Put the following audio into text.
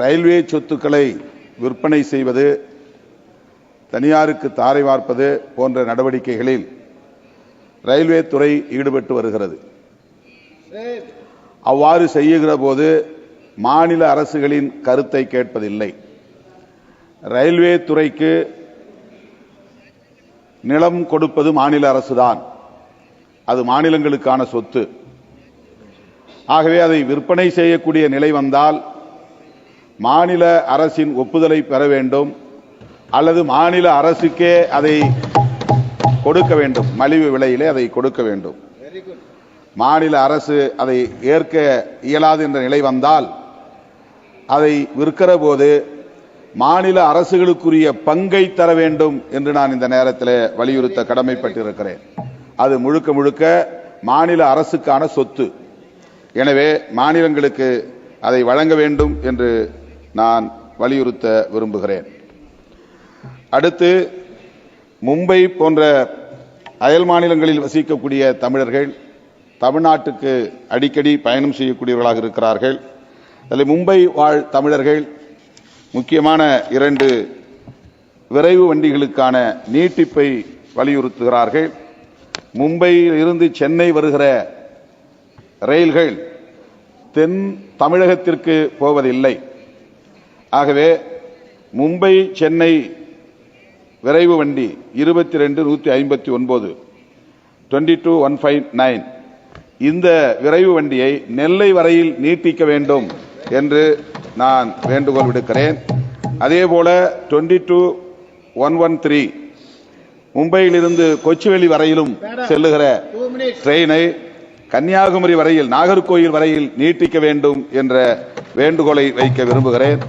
Railway சொத்துக்களை விற்பனை செய்வது தனியாருக்கு தாரை வார்ப்பது போன்ற நடவடிக்கைகளில் ரயில்வே துறை ஈடுபட்டு வருகிறது. அவ்வாறு செய்யுகிற போது மாநில அரசுகளின் கருத்தை கேட்பதில்லை. ரயில்வே துறைக்கு நிலம் கொடுப்பது மாநில அரசுதான். அது மாநிலங்களுக்கான சொத்து. ஆகவே அதை விற்பனை செய்யக்கூடிய நிலை வந்தால் மாநில அரசின் ஒப்புதலை பெற வேண்டும் அல்லது மாநில அரசுக்கே அதை கொடுக்க வேண்டும். மலிவு விலையிலே அதை கொடுக்க வேண்டும். மாநில அரசு அதை ஏற்க இயலாது என்ற நிலை வந்தால் அதை விற்கிற போது மாநில அரசுகளுக்குரிய பங்கை தர வேண்டும் என்று நான் இந்த நேரத்தில் வலியுறுத்த கடமைப்பட்டிருக்கிறேன். அது முழுக்க முழுக்க மாநில அரசுக்கான சொத்து. எனவே மாநிலங்களுக்கு அதை வழங்க வேண்டும் என்று நான் வலியுறுத்த விரும்புகிறேன். அடுத்து மும்பை போன்ற அயல் மாநிலங்களில் வசிக்கக்கூடிய தமிழர்கள் தமிழ்நாட்டுக்கு அடிக்கடி பயணம் செய்யக்கூடியவர்களாக இருக்கிறார்கள். அதில் மும்பை வாழ் தமிழர்கள் முக்கியமான இரண்டு விரைவு வண்டிகளுக்கான நீட்டிப்பை வலியுறுத்துகிறார்கள். மும்பையில் இருந்து சென்னை வருகிற ரயில்கள் தென் தமிழகத்திற்கு போவதில்லை. ஆகவே மும்பை சென்னை விரைவு வண்டி இருபத்தி ரெண்டு நூற்றி ஐம்பத்தி ஒன்பது twenty two one five nine இந்த விரைவு வண்டியை நெல்லை வரையில் நீட்டிக்க வேண்டும் என்று நான் வேண்டுகோள் விடுக்கிறேன். அதே போல twenty two one one three மும்பையிலிருந்து கொச்சுவேலி வரையிலும் செல்லுகிற ட்ரெயினை கன்னியாகுமரி வரையில் நாகர்கோயில் வரையில் நீட்டிக்க வேண்டும் என்ற வேண்டுகோளை வைக்க விரும்புகிறேன்.